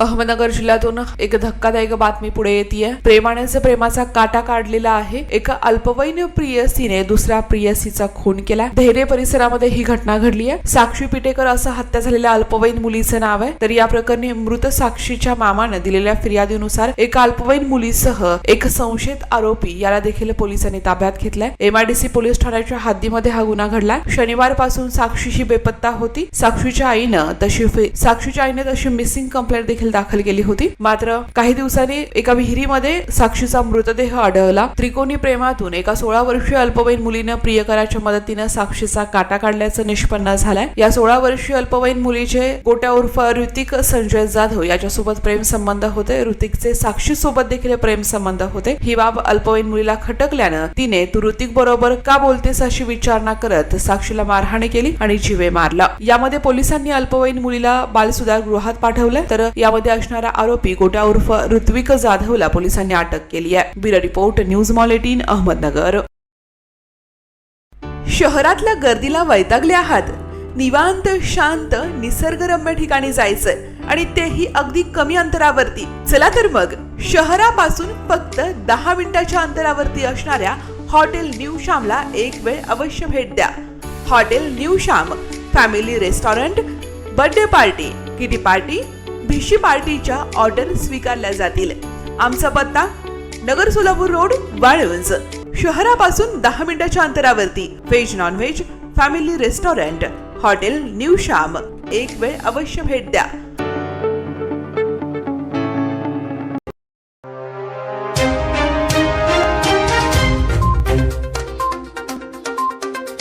अहमदनगर जिल्ह्यातून एक धक्कादायक बातमी पुढे येते प्रेमानेचा प्रेमाचा काटा काढलेला आहे. एका अल्पवयीन प्रियसीने दुसऱ्या प्रियसीचा खून केला धैर्य परिसरामध्ये ही घटना घडली आहे साक्षी पिटेकर असं हत्या झालेल्या अल्पवयीन मुलीचं नाव आहे. तर या प्रकरणी मृत साक्षीच्या मामानं दिलेल्या फिर्यादीनुसार एका अल्पवयीन मुलीसह एक संशयित आरोपी याला देखील पोलिसांनी ताब्यात घेतलाय. एमआयडीसी पोलीस ठाण्याच्या हद्दीमध्ये हा गुन्हा घडला शनिवारपासून साक्षीची बेपत्ता होती. साक्षीच्या आईनं तशी साक्षीच्या आईने तशी मिसिंग कंप्लेंट देखील दाखल केली होती. मात्र काही दिवसांनी एका विहिरीमध्ये साक्षीचा मृतदेह आढळला. त्रिकोणी प्रेमातून एका सोळा वर्षीय अल्पवयीन मुलीनं प्रियकराच्या मदतीनं साक्षीचा काटा काढल्याचं निष्पन्न झालंय. या सोळा वर्षीय अल्पवयीन मुलीचे गोट्या उर्फ ऋतिक संजय जाधव याच्यासोबत प्रेम संबंध होते. ऋतिकचे साक्षी सोबत देखील प्रेम संबंध होते. ही बाब अल्पवयीन मुलीला खटकल्यानं तिने तू ऋतिक बरोबर का बोलतेस अशी विचारणा करत साक्षीला मारहाणी केली आणि जीवे मारला? यामध्ये पोलिसांनी अल्पवयीन मुलीला बालसुधार गृहात पाठवलं. तर यामध्ये असणारा आरोपी गोटा उर्फ ऋत्विक जाधवला पोलिसांनी अटक केली आहे. Bureau report news mall eighteen Ahmednagar. शहरातल्या गर्दीला वैतागले आहात. निवांत शांत निसर्गरम्य ठिकाणी जायचंय आणि तेही अगदी कमी अंतरावरती. चला तर मग शहरापासून फक्त दहा मिनिटाच्या अंतरावरती असणाऱ्या हॉटेल न्यू श्यामला एक वेळ अवश्य भेट द्या. Hotel new Shyam family restaurant birthday party. Kitty party? भिशी पार्टीच्या ऑर्डर स्वीकारल्या जातील. आमचा पत्ता नगर सोलापूर रोड वाळवंज. शहरापासून दहा मिनिटाच्या अंतरावरती. Veg non veg family restaurant hotel new Shyam. एक वेळ अवश्य भेट द्या.